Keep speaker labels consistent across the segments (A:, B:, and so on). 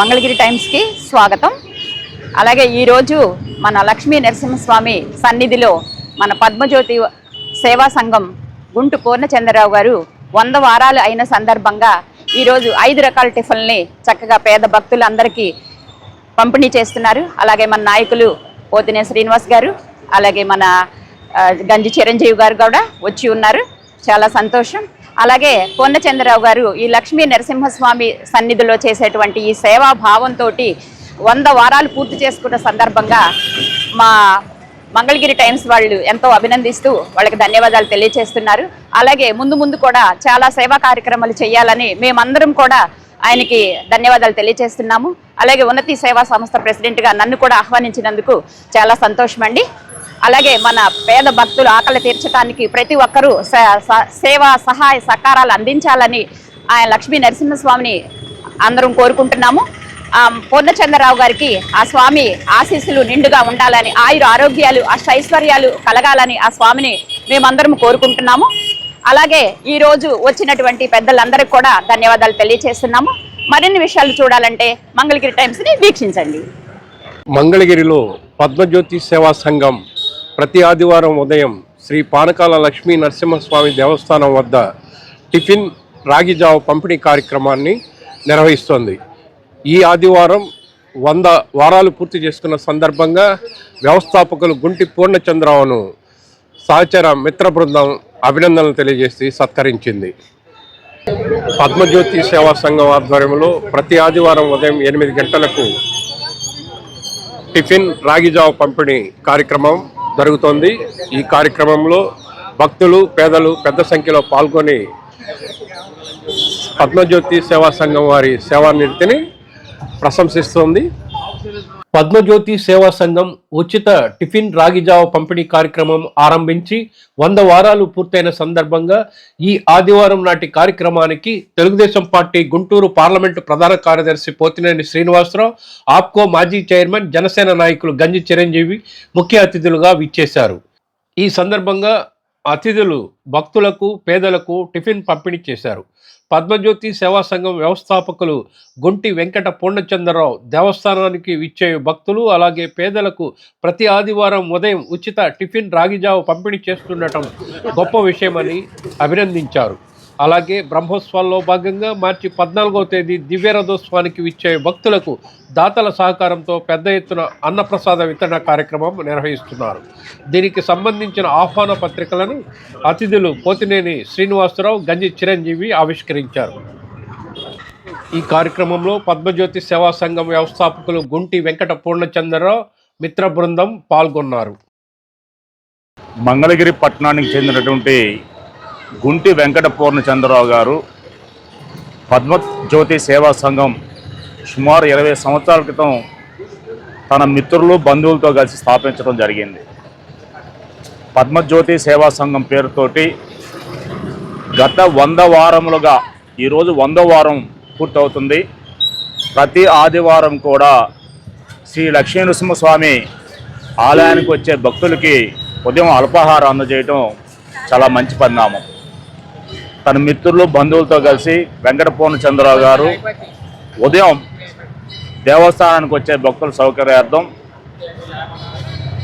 A: మంగళగిరి టైమ్స్కి స్వాగతం. అలాగే ఈరోజు మన లక్ష్మీ నరసింహస్వామి సన్నిధిలో మన పద్మజ్యోతి సేవా సంఘం గుంటు పూర్ణచంద్రరావు గారు వంద వారాలు అయిన సందర్భంగా ఈరోజు ఐదు రకాల టిఫిన్ని చక్కగా పేద భక్తులందరికీ పంపిణీ చేస్తున్నారు. అలాగే మన నాయకులు పోతినే శ్రీనివాస్ గారు అలాగే మన గంజి చిరంజీవి గారు కూడా వచ్చి ఉన్నారు. చాలా సంతోషం. అలాగే పూర్ణచంద్రరావు గారు ఈ లక్ష్మీ నరసింహస్వామి సన్నిధిలో చేసేటువంటి ఈ సేవా భావంతో వంద వారాలు పూర్తి చేసుకున్న సందర్భంగా మా మంగళగిరి టైమ్స్ వాళ్ళు ఎంతో అభినందిస్తూ వాళ్ళకి ధన్యవాదాలు తెలియజేస్తున్నారు అలాగే ముందు ముందు కూడా చాలా సేవా కార్యక్రమాలు చేయాలని మేమందరం కూడా ఆయనకి ధన్యవాదాలు తెలియజేస్తున్నాము అలాగే ఉన్నతి సేవా సంస్థ ప్రెసిడెంట్గా నన్ను కూడా ఆహ్వానించినందుకు చాలా సంతోషం అండి అలాగే మన పేద భక్తులు ఆకలి తీర్చడానికి ప్రతి ఒక్కరూ స- స- సేవ సహాయ సహకారాలు అందించాలని ఆయన లక్ష్మీ నరసింహస్వామిని అందరం కోరుకుంటున్నాము. పూర్ణచంద్రరావు గారికి ఆ స్వామి ఆశీస్సులు నిండుగా ఉండాలని ఆయుర ఆరోగ్యాలు అష్టైశ్వర్యాలు కలగాలని ఆ స్వామిని మేమందరం కోరుకుంటున్నాము. అలాగే ఈరోజు వచ్చినటువంటి పెద్దలందరికీ కూడా ధన్యవాదాలు తెలియజేస్తున్నాము మరిన్ని విషయాలు చూడాలంటే మంగళగిరి టైమ్స్ని వీక్షించండి.
B: మంగళగిరిలో పద్మజ్యోతి సేవా సంఘం ప్రతి ఆదివారం ఉదయం శ్రీ పానకాల లక్ష్మీ నరసింహస్వామి దేవస్థానం వద్ద టిఫిన్ రాగిజావ పంపిణీ కార్యక్రమాన్ని నిర్వహిస్తోంది. ఈ ఆదివారం వంద వారాలు పూర్తి చేసుకున్న సందర్భంగా వ్యవస్థాపకులు గుంటి పూర్ణచంద్రరావును సహచర మిత్ర బృందం అభినందనలు తెలియజేసి సత్కరించింది. పద్మజ్యోతి సేవా సంఘం ఆధ్వర్యంలో ప్రతి ఆదివారం ఉదయం ఎనిమిది గంటలకు టిఫిన్ రాగిజావ పంపిణీ కార్యక్రమం జరుగుతోంది. ఈ కార్యక్రమంలో భక్తులు పేదలు పెద్ద సంఖ్యలో పాల్గొని పద్మజ్యోతి సేవా సంఘం వారి సేవానిరతిని ప్రశంసిస్తోంది. పద్మజ్యోతి సేవా సంఘం ఉచిత టిఫిన్ రాగిజావ పంపిణీ కార్యక్రమం ఆరంభించి వంద వారాలు పూర్తయిన సందర్భంగా ఈ ఆదివారం నాటి కార్యక్రమానికి తెలుగుదేశం పార్టీ గుంటూరు పార్లమెంటు ప్రధాన కార్యదర్శి పోతినేని శ్రీనివాసరావు ఆప్కో మాజీ చైర్మన్ జనసేన నాయకులు గంజి చిరంజీవి ముఖ్య అతిథులుగా విచ్చేశారు. ఈ సందర్భంగా అతిథులు భక్తులకు పేదలకు టిఫిన్ పంపిణీ చేశారు. పద్మజ్యోతి సేవా సంఘం వ్యవస్థాపకులు గుంటి వెంకట పూర్ణచంద్రరావు దేవస్థానానికి ఇచ్చే భక్తులు అలాగే పేదలకు ప్రతి ఆదివారం ఉదయం ఉచిత టిఫిన్ రాగిజావ పంపిణీ చేస్తుండటం గొప్ప విషయమని అభినందించారు. అలాగే బ్రహ్మోత్సవాల్లో భాగంగా మార్చి పద్నాలుగవ తేదీ దివ్యరథోత్సవానికి విచ్చే భక్తులకు దాతల సహకారంతో పెద్ద ఎత్తున అన్నప్రసాద వితరణ కార్యక్రమం నిర్వహిస్తున్నారు. దీనికి సంబంధించిన ఆహ్వాన పత్రికలను అతిథులు పోతినేని శ్రీనివాసరావు గంజి చిరంజీవి ఆవిష్కరించారు. ఈ కార్యక్రమంలో పద్మజ్యోతి సేవా సంఘం వ్యవస్థాపకులు గుంటి వెంకట పూర్ణచంద్రరావు మిత్ర బృందం పాల్గొన్నారు.
C: మంగళగిరి పట్టణానికి చెందినటువంటి గుంటి వెంకట పూర్ణచంద్రరావు గారు పద్మజ్యోతి సేవా సంఘం సుమారు ఇరవై సంవత్సరాల క్రితం తన మిత్రులు బంధువులతో కలిసి స్థాపించడం జరిగింది. పద్మజ్యోతి సేవా సంఘం పేరుతోటి గత వంద వారములుగా ఈరోజు వంద వారం పూర్తవుతుంది. ప్రతి ఆదివారం కూడా శ్రీ లక్ష్మీ నృసింహస్వామి ఆలయానికి వచ్చే భక్తులకి ఉదయం అల్పాహారం అందజేయటం చాలా మంచి పరిణామం. తన మిత్రులు బంధువులతో కలిసి వెంకట చంద్రరావు గారు ఉదయం దేవస్థానానికి వచ్చే భక్తుల సౌకర్యార్థం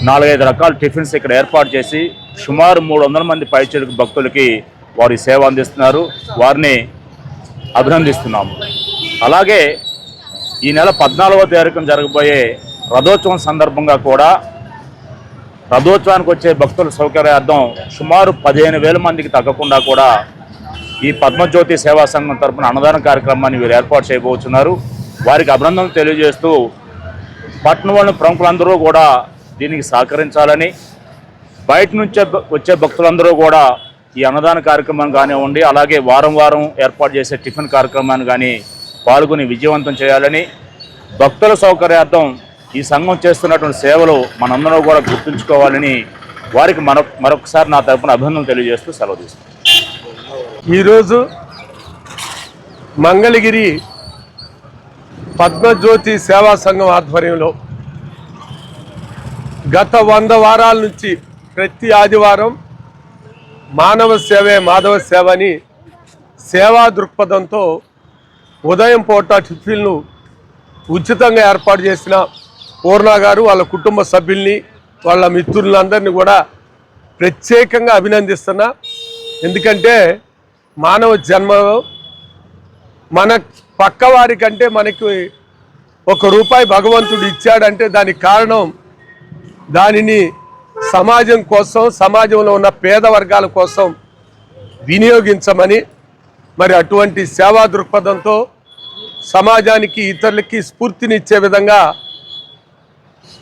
C: నాలుగైదు రకాల టిఫిన్స్ ఇక్కడ ఏర్పాటు చేసి సుమారు మూడు వందల మంది పైచేరుకు భక్తులకి వారి సేవ అందిస్తున్నారు. వారిని అభినందిస్తున్నాము. అలాగే ఈ నెల పద్నాలుగవ తారీఖున జరగబోయే రథోత్సవం సందర్భంగా కూడా రథోత్సవానికి వచ్చే భక్తుల సౌకర్యార్థం సుమారు పదిహేను వేల మందికి తగ్గకుండా కూడా ఈ పద్మజ్యోతి సేవా సంఘం తరపున అన్నదాన కార్యక్రమాన్ని వీరు ఏర్పాటు చేయబోతున్నారు. వారికి అభినందనలు తెలియజేస్తూ పట్టణంలోని ప్రముఖులందరూ కూడా దీనికి సహకరించాలని బయట నుంచే వచ్చే భక్తులందరూ కూడా ఈ అన్నదాన కార్యక్రమం కానివ్వండి అలాగే వారం వారం ఏర్పాటు చేసే టిఫిన్ కార్యక్రమాన్ని కానీ పాల్గొని విజయవంతం చేయాలని భక్తుల సౌకర్యార్థం ఈ సంఘం చేస్తున్నటువంటి సేవలు మనందరం కూడా గుర్తుంచుకోవాలని వారికి మరొక మరొకసారి నా తరపున అభినందనలు తెలియజేస్తూ సెలవు తీసుకుంటాను
D: ఈరోజు మంగళగిరి పద్మజ్యోతి సేవా సంఘం ఆధ్వర్యంలో గత వంద వారాల నుంచి ప్రతి ఆదివారం మానవ సేవే మాధవ సేవ అని సేవా దృక్పథంతో ఉదయం పూట టిఫిన్లు ఉచితంగా ఏర్పాటు చేసిన పూర్ణ గారు వాళ్ళ కుటుంబ సభ్యుల్ని వాళ్ళ మిత్రులందరినీ కూడా ప్రత్యేకంగా అభినందిస్తున్నా. ఎందుకంటే మానవ జన్మలో మన పక్కవారి కంటే మనకి ఒక రూపాయి భగవంతుడు ఇచ్చాడంటే దానికి కారణం దానిని సమాజం కోసం సమాజంలో ఉన్న పేద వర్గాల కోసం వినియోగించమని మరి అటువంటి సేవా దృక్పథంతో సమాజానికి ఇతరులకి స్ఫూర్తినిచ్చే విధంగా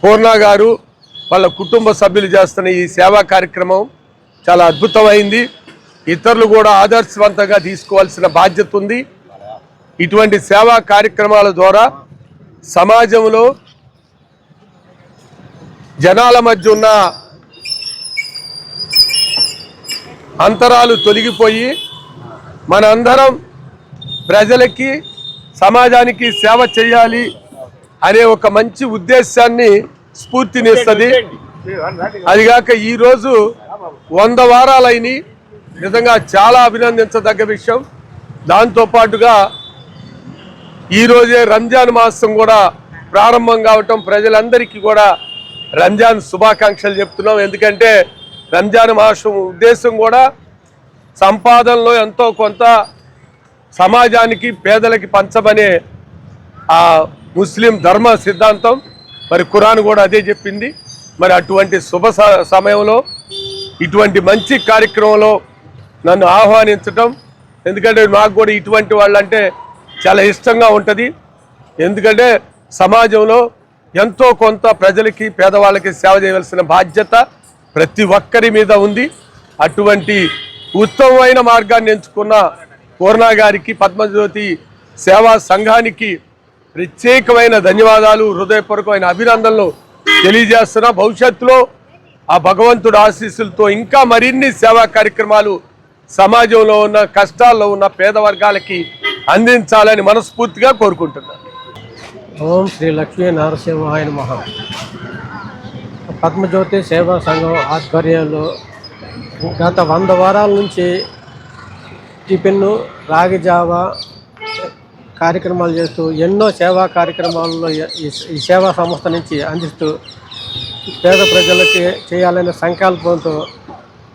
D: పూర్ణ గారు వాళ్ళ కుటుంబ సభ్యులు చేస్తున్న ఈ సేవా కార్యక్రమం చాలా అద్భుతమైంది. ఇతరులు కూడా ఆదర్శవంతంగా తీసుకోవాల్సిన బాధ్యత ఉంది. ఇటువంటి సేవా కార్యక్రమాల ద్వారా సమాజంలో జనాల మధ్య ఉన్న అంతరాలు తొలగిపోయి మనందరం ప్రజలకి సమాజానికి సేవ చేయాలి అనే ఒక మంచి ఉద్దేశాన్ని స్ఫూర్తినిస్తుంది. అదిగాక ఈరోజు వంద వారాలైన నిజంగా చాలా అభినందించదగ్గ విషయం. దాంతోపాటుగా ఈరోజే రంజాన్ మాసం కూడా ప్రారంభం కావటం ప్రజలందరికీ కూడా రంజాన్ శుభాకాంక్షలు చెప్తున్నాం. ఎందుకంటే రంజాన్ మాసం ఉద్దేశం కూడా సంపాదనలో ఎంతో కొంత సమాజానికి పేదలకి పంచమనే ఆ ముస్లిం ధర్మ సిద్ధాంతం. మరి ఖురాన్ కూడా అదే చెప్పింది. మరి అటువంటి శుభ స- సమయంలో ఇటువంటి మంచి కార్యక్రమంలో నన్ను ఆహ్వానించటం ఎందుకంటే నాకు కూడా ఇటువంటి వాళ్ళంటే చాలా ఇష్టంగా ఉంటుంది. ఎందుకంటే సమాజంలో ఎంతో కొంత ప్రజలకి పేదవాళ్ళకి సేవ చేయవలసిన బాధ్యత ప్రతి ఒక్కరి మీద ఉంది. అటువంటి ఉత్తమమైన మార్గాన్ని ఎంచుకున్న పూర్ణ గారికి పద్మజ్యోతి సేవా సంఘానికి ప్రత్యేకమైన ధన్యవాదాలు హృదయపూర్వకమైన అభినందనలు తెలియజేస్తున్నా. భవిష్యత్తులో ఆ భగవంతుడు ఆశీస్సులతో ఇంకా మరిన్ని సేవా కార్యక్రమాలు సమాజంలో ఉన్న కష్టాల్లో ఉన్న పేద వర్గాలకి అందించాలని మనస్ఫూర్తిగా కోరుకుంటున్నాను.
E: ఓం శ్రీ లక్ష్మీ నరసింహాయ మహా పద్మజ్యోతి సేవా సంఘం ఆధ్వర్యంలో గత వంద వారాల నుంచి టిఫిన్ రాగి జావా కార్యక్రమాలు చేస్తూ ఎన్నో సేవా కార్యక్రమాలలో ఈ సేవా సంస్థ నుంచి అందిస్తూ పేద ప్రజలకి చేయాలనే సంకల్పంతో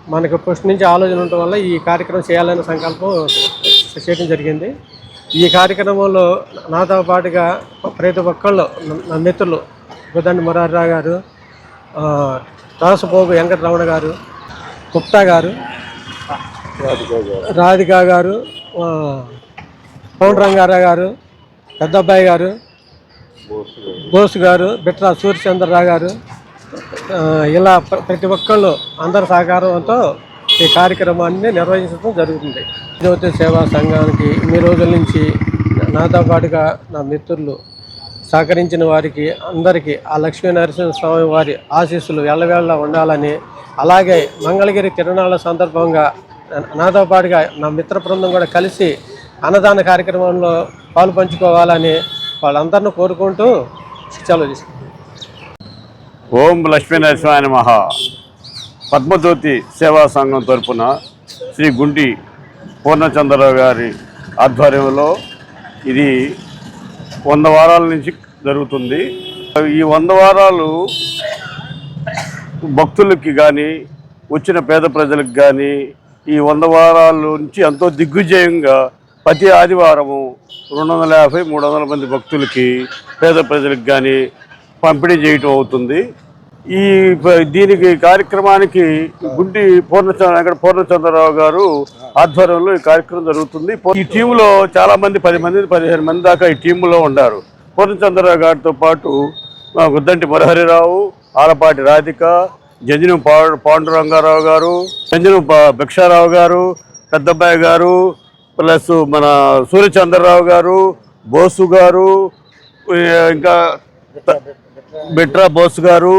E: మనకు ఫస్ట్ నుంచి ఆలోచన ఉండటం వల్ల ఈ కార్యక్రమం చేయాలనే సంకల్పం చేయడం జరిగింది. ఈ కార్యక్రమంలో నాతో పాటుగా ప్రతి ఒక్కళ్ళు నా- మిత్రులు గుదండి మురారిరావు గారు ఆ, వెంకటరమణ గారు గుప్తా గారు రాధికా గారు పవన్ పౌండరంగారావు గారు పెద్దబ్బాయి గారు బోస్ గారు బిట్రా సూర్యచంద్రరావు గారు ఇలా ప్ర- ప్రతి ఒక్కళ్ళు అందరి సహకారంతో ఈ కార్యక్రమాన్ని నిర్వహించడం జరుగుతుంది. జ్యోతి సేవా సంఘానికి ఇన్ని రోజుల నుంచి నాతో పాటుగా నా మిత్రులు సహకరించిన వారికి అందరికీ ఆ లక్ష్మీ నరసింహస్వామి వారి ఆశీస్సులు వెళ్ళవేళ్ళ ఉండాలని అలాగే మంగళగిరి తిరునాళ్ళ సందర్భంగా నాతో పాటుగా నా మిత్ర బృందం కూడా కలిసి అన్నదాన కార్యక్రమంలో పాలు పంచుకోవాలని వాళ్ళందరిని కోరుకుంటూ సెలవు తీసుకుంటాను
F: ఓం లక్ష్మీనరసింహాయ మహా పద్మజ్యోతి సేవా సంఘం తరపున శ్రీ గుండి పూర్ణచంద్రరావు గారి ఆధ్వర్యంలో ఇది వంద వారాల నుంచి జరుగుతుంది. ఈ వంద వారాలు భక్తులకి కానీ వచ్చిన పేద ప్రజలకు కానీ ఈ వంద వారాల నుంచి ఎంతో దిగ్విజయంగా ప్రతి ఆదివారము రెండు వందల యాభై మూడు వందల మంది భక్తులకి పేద ప్రజలకు కానీ పంపిణీ చేయటం అవుతుంది. ఈ దీనికి కార్యక్రమానికి గుండి పూర్ణచంద్ర పూర్ణచంద్రరావు గారు ఆధ్వర్యంలో ఈ కార్యక్రమం జరుగుతుంది. ఈ టీంలో చాలా మంది పది మంది పదిహేను మంది దాకా ఈ టీంలో ఉన్నారు. పూర్ణచంద్రరావు గారితో పాటు గుద్దంటి మురహరిరావు ఆలపాటి రాధిక జంజనం పాండు పాండురంగారావు గారు జంజనం భిక్షారావు గారు పెద్దబ్బాయి గారు ప్లస్ మన సూర్యచంద్రరావు గారు బోసు గారు ఇంకా బిట్రా బోస్ గారు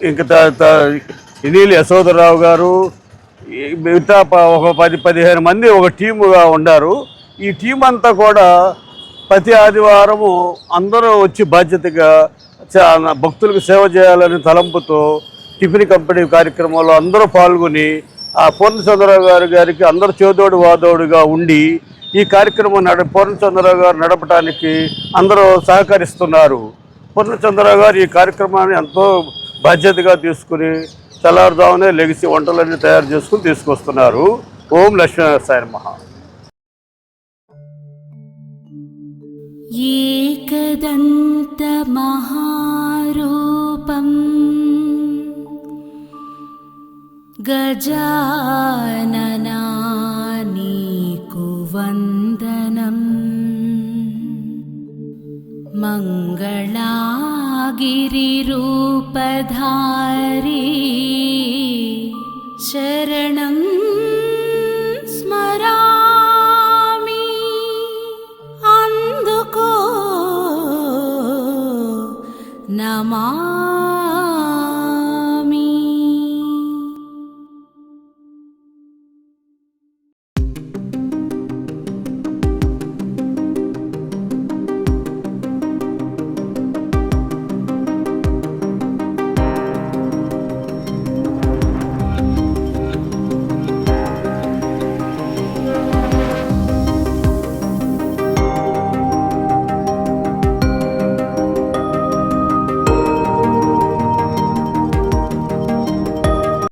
F: ఇంకా ఇనీలి యశోధరరావు గారు మిగతా ఒక పది పదిహేను మంది ఒక టీముగా ఉన్నారు ఈ టీం అంతా కూడా ప్రతి ఆదివారము అందరూ వచ్చి బాధ్యతగా చా- భక్తులకు సేవ చేయాలని తలంపుతో టిఫిన్ కంపెనీ కార్యక్రమంలో అందరూ పాల్గొని ఆ పూర్ణచంద్రరావు గారి గారికి అందరూ చేదోడు వాదోడుగా ఉండి ఈ కార్యక్రమం నడ పూర్ణచంద్రరావు గారు నడపడానికి అందరూ సహకరిస్తున్నారు. పూర్ణచంద్రరావు గారు ఈ కార్యక్రమాన్ని ఎంతో బాధ్యతగా తీసుకుని తెల్లారుదామునే లెగిసి వంటలన్నీ తయారు చేసుకుని తీసుకొస్తున్నారు ఓం లక్ష్మీనరసాయన మహా
G: एकदन्तमहारूपम् गजाननानीकुवन्दनम् रूपधारि